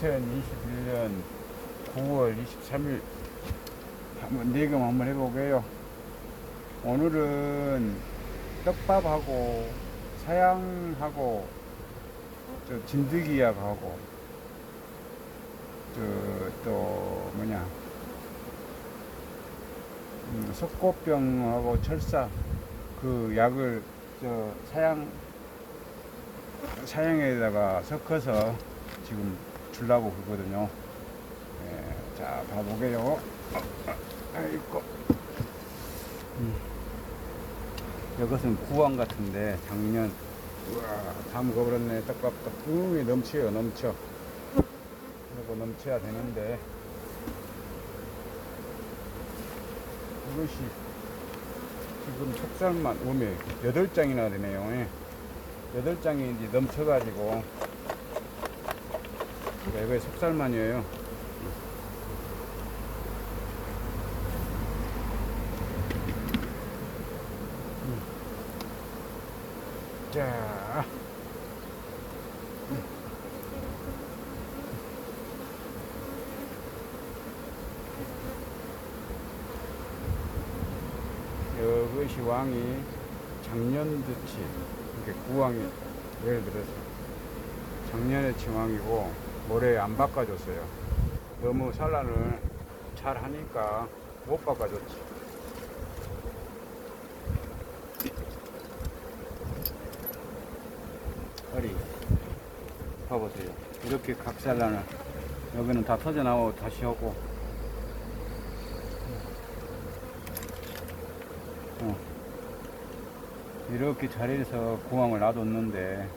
2021년 9월 23일 한번 내금 한번 해보게요. 오늘은 떡밥하고 사양하고 저 진드기약하고 저 또 뭐냐 음, 석고병하고 철사 그 약을 저 사양 사양에다가 섞어서 지금 주려고 그러거든요. 예, 자, 봐보게요. 아이고. 음. 이것은 구황 같은데 작년 우와 다 먹어버렸네 떡밥도 음 넘쳐요 넘쳐 이러고 넘쳐야 되는데 이것이 지금 속살만 오메 여덟 장이나 되네요 예. 여덟 장이 이제 넘쳐가지고. 이거의 속살만이에요. 자. 이것이 왕이 작년듯이 이렇게 구왕이 예를 들어서 작년에 칭왕이고 올해 안 바꿔줬어요. 너무 산란을 잘 하니까 못 바꿔줬지. 허리 봐보세요 이렇게 각살나는 여기는 다 터져 나오고 다시 오고 이렇게 자리에서 구멍을 놔뒀는데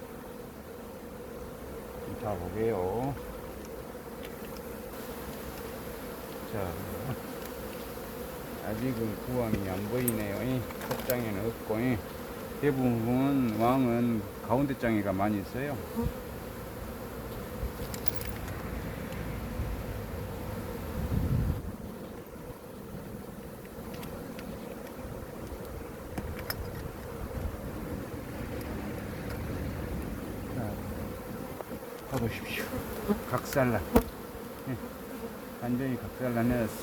자 보게요 자 아직은 구멍이 안 보이네요 이 컵장에는 없고 이. 대부분 왕은 가운데 장애가 많이 있어요. 자, 봐 보십시오. 각살라. 예, 완전히 각살라 내었어.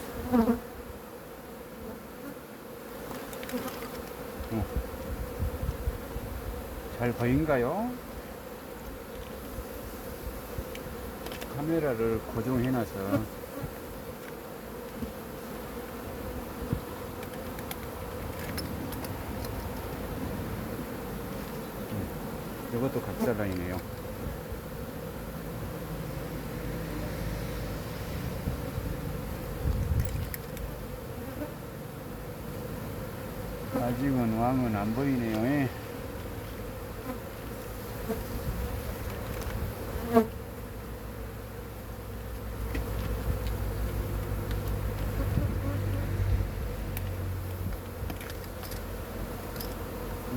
어. 잘 보인가요? 카메라를 고정해놔서 음, 이것도 각사라이네요. 아직은 왕은 안 보이네요. 예.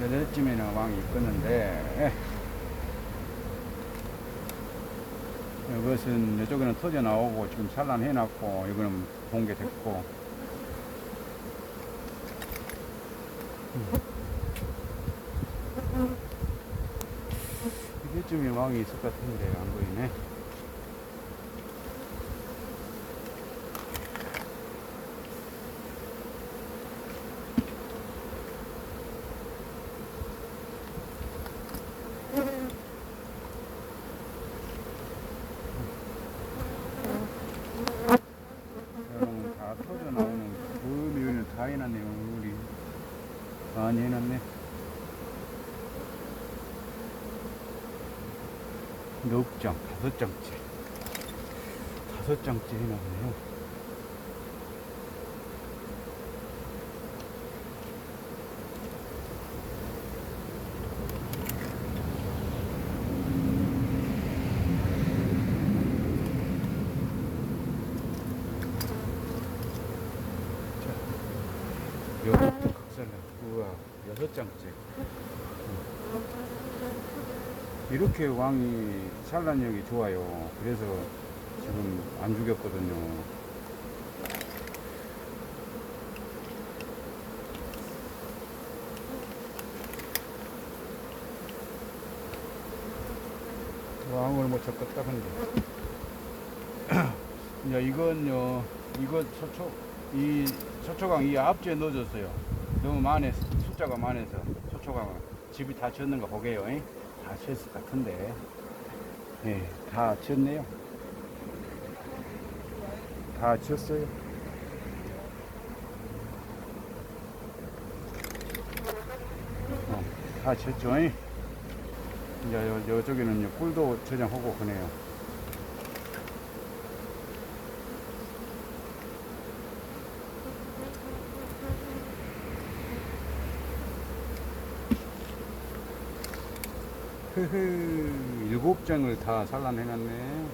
여덟쯤에는 왕이 있겠는데 이것은 이쪽에는 터져 나오고 지금 산란해 놨고 이거는 공개 됐고 이때쯤에 왕이 있을 것 같은데 안 보이네 여러분 다 터져 나오는 그 묘를 다 해놨네요 우리 많이 해놨네. 넉 장, 다섯 장째. 다섯 장째 해놨네요 여섯도 각살나 우와 여섯 장째 이렇게 왕이 산란력이 좋아요. 그래서 지금 안 죽였거든요. 왕을 못 찾겠다 근데. 이제 이건요 이거 서초 이 서초강 이 앞뒤에 넣어줬어요. 너무 많아 숫자가 많아서 서초강은 집이 다거 보게요 잉? 다 지었을 것 같은데 예다 지었네요 다 지었어요 어, 다 지었죠 잉? 이제 요, 요쪽에는 이제 꿀도 저장하고 그네요. 흐흐, 일곱 장을 다 산란해놨네.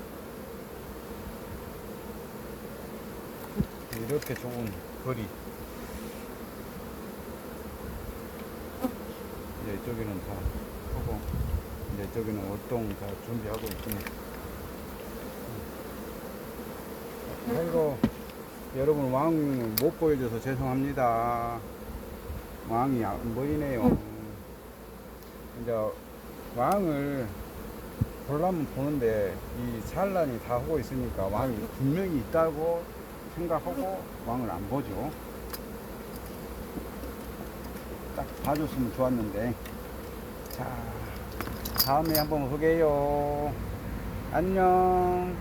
이렇게 좋은 거리. 이제 이쪽에는 다 하고. 이제 저기는 옷동 다 준비하고 있습니다. 아이고, 여러분 왕 못 보여줘서 죄송합니다. 왕이 안 보이네요. 이제 왕을 보려면 보는데 이 산란이 다 하고 있으니까 왕이 분명히 있다고 생각하고 왕을 안 보죠. 딱 봐줬으면 좋았는데. 자. 다음에 한번 보게요. 안녕.